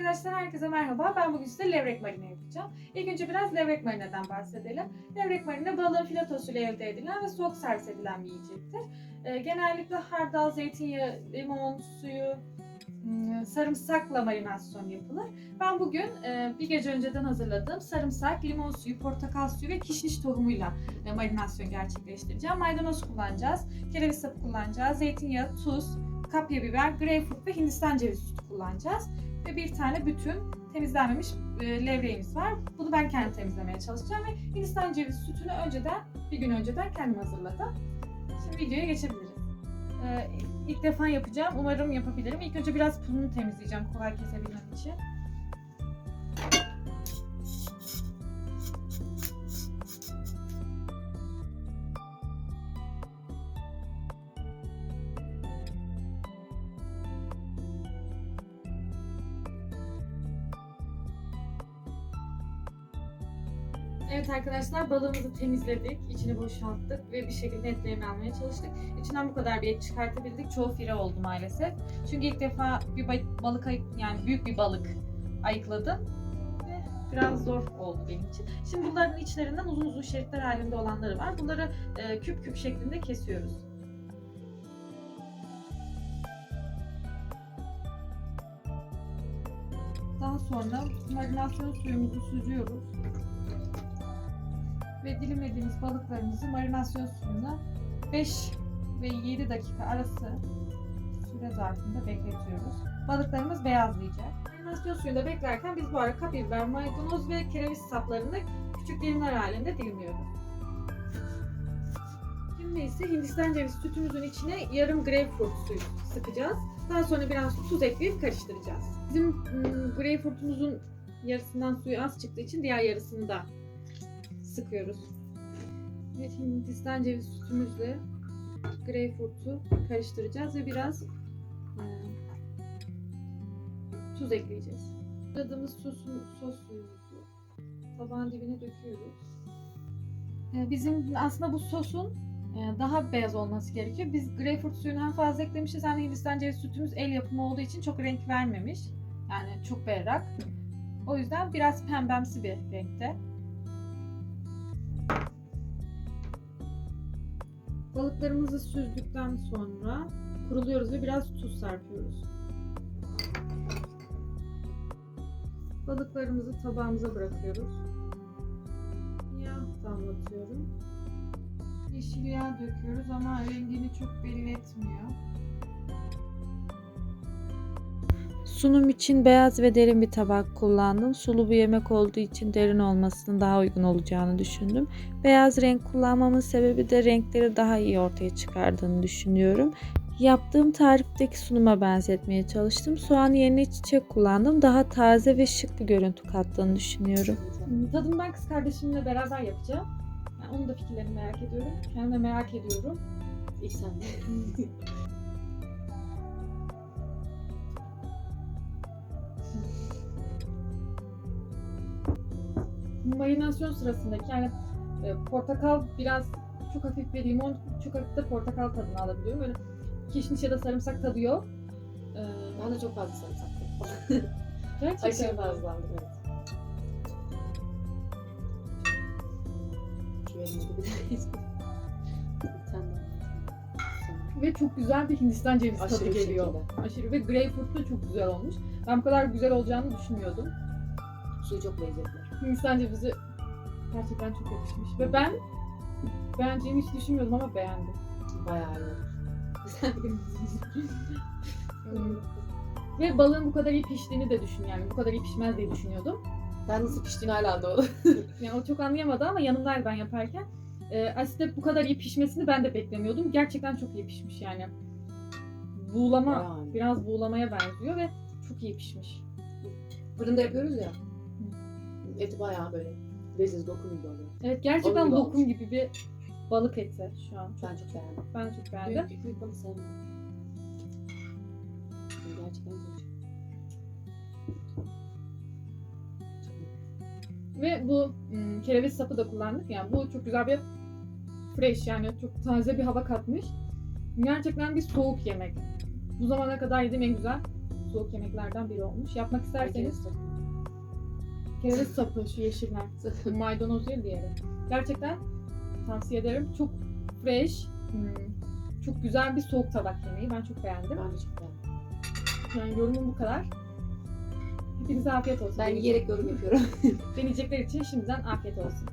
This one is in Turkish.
Arkadaşlar herkese merhaba. Ben bugün size levrek marine yapacağım. İlk önce biraz levrek marineden bahsedelim. Levrek marine balığın filetosuyla elde edilen ve soğuk servis edilen bir yiyecektir. Ee, genellikle hardal, zeytinyağı, limon suyu, hmm, sarımsakla marinasyon yapılır. Ben bugün e, bir gece önceden hazırladığım sarımsak, limon suyu, portakal suyu ve kişniş tohumuyla e, marinasyon gerçekleştireceğim. Maydanoz kullanacağız, kereviz sapı kullanacağız, zeytinyağı, tuz, kapya biber, greyfurt ve hindistan cevizi sütü kullanacağız ve bir tane bütün temizlenmemiş e, levreğimiz var. Bunu ben kendim temizlemeye çalışacağım ve Hindistan cevizi sütünü önceden, bir gün önceden kendim hazırladım. Şimdi videoya geçebiliriz. Ee, ilk defa yapacağım. Umarım yapabilirim. İlk önce biraz pulunu temizleyeceğim kolay kesebilmem için. Evet arkadaşlar balığımızı temizledik, içini boşalttık ve bir şekilde etlerini almaya çalıştık. İçinden bu kadar bir et çıkartabildik. Çoğu fire oldu maalesef. Çünkü ilk defa bir ba- balık yani büyük bir balık ayıkladım. Ve biraz zor oldu benim için. Şimdi bunların içlerinden uzun uzun şeritler halinde olanları var. Bunları e, küp küp şeklinde kesiyoruz. Daha sonra marinasyon suyumuzu süzüyoruz ve dilimlediğimiz balıklarımızı marinasyon suyuna 5 ve 7 dakika arası süre zarfında bekletiyoruz. Balıklarımız beyazlayacak. Marinasyon suyunda beklerken biz bu arada kapya biber, maydanoz ve kereviz saplarını küçük dilimler halinde dilimliyoruz. Şimdi ise Hindistan cevizi sütümüzün içine yarım greyfurt suyu sıkacağız. Daha sonra biraz tuz ekleyip karıştıracağız. Bizim ım, greyfurtumuzun yarısından suyu az çıktığı için diğer yarısını da sıkıyoruz. Ve Hindistan cevizi sütümüzle greyfurtu karıştıracağız ve biraz e, tuz ekleyeceğiz. Aradığımız sosu, sos suyumuzu tabağın dibine döküyoruz. E, bizim aslında bu sosun e, daha beyaz olması gerekiyor. Biz greyfurt suyunu hem fazla eklemişiz hem Hindistan cevizi sütümüz el yapımı olduğu için çok renk vermemiş. Yani çok berrak. O yüzden biraz pembemsi bir renkte. Balıklarımızı süzdükten sonra kuruluyoruz ve biraz tuz serpiyoruz. Balıklarımızı tabağımıza bırakıyoruz. Yağ damlatıyorum. Yeşil yağ döküyoruz ama rengini çok belli etmiyor. Sunum için beyaz ve derin bir tabak kullandım. Sulu bir yemek olduğu için derin olmasının daha uygun olacağını düşündüm. Beyaz renk kullanmamın sebebi de renkleri daha iyi ortaya çıkardığını düşünüyorum. Yaptığım tarifteki sunuma benzetmeye çalıştım. Soğan yerine çiçek kullandım. Daha taze ve şık bir görüntü kattığını düşünüyorum. Hmm, Tadını ben kız kardeşimle beraber yapacağım. Yani onun da fikirlerini merak ediyorum. Kendim de merak ediyorum. İlk marinasyon sırasındaki yani e, portakal biraz çok hafif ve limon çok hafif de portakal tadını alabiliyorum. Böyle kişniş ya da sarımsak tadı yok. Ee, Ben de çok fazla sarımsak koydum. gerçekten Aşırı fazla aldım evet. Bir. Bir ve çok güzel bir Hindistan cevizi tadı geliyor. şekilde. Aşırı ve greyfurt da çok güzel olmuş. Ben bu kadar güzel olacağını düşünmüyordum. Suyu çok lezzetli. Hindistan cevizi gerçekten çok yakışmış ve ben beğeneceğimi hiç düşünmüyordum ama beğendim. Bayağı iyi ve balığın bu kadar iyi piştiğini de düşün yani bu kadar iyi pişmez diye düşünüyordum. ben nasıl piştiğini hala doğru. Yani o çok anlayamadı ama yanımdaydı ben yaparken. Ee, aslında bu kadar iyi pişmesini ben de beklemiyordum. Gerçekten çok iyi pişmiş yani. Buğulama, iyi. biraz buğulamaya benziyor ve çok iyi pişmiş. Fırında yapıyoruz ya. Eti bayağı böyle leziz dokun gibi oluyor. Evet gerçekten Onun gibi lokum olmuş. gibi bir balık eti şu an. Ben çok beğendim. Ben çok beğendim. Büyük, büyük balık sevmem. Gerçekten güzel. Ve bu ım, kereviz sapı da kullandık. Yani bu çok güzel bir fresh yani çok taze bir hava katmış. Gerçekten bir soğuk yemek. Bu zamana kadar yediğim en güzel soğuk yemeklerden biri olmuş. Yapmak isterseniz kereviz sapı şu yeşiller. Maydanoz değil diğeri. Gerçekten tavsiye ederim. Çok fresh, hmm, çok güzel bir soğuk tabak yemeği. Ben çok beğendim. Ben de çok beğendim. Yani yorumum bu kadar. Hepinize afiyet olsun. Ben yiyerek yorum yapıyorum. Deneyecekler için şimdiden afiyet olsun.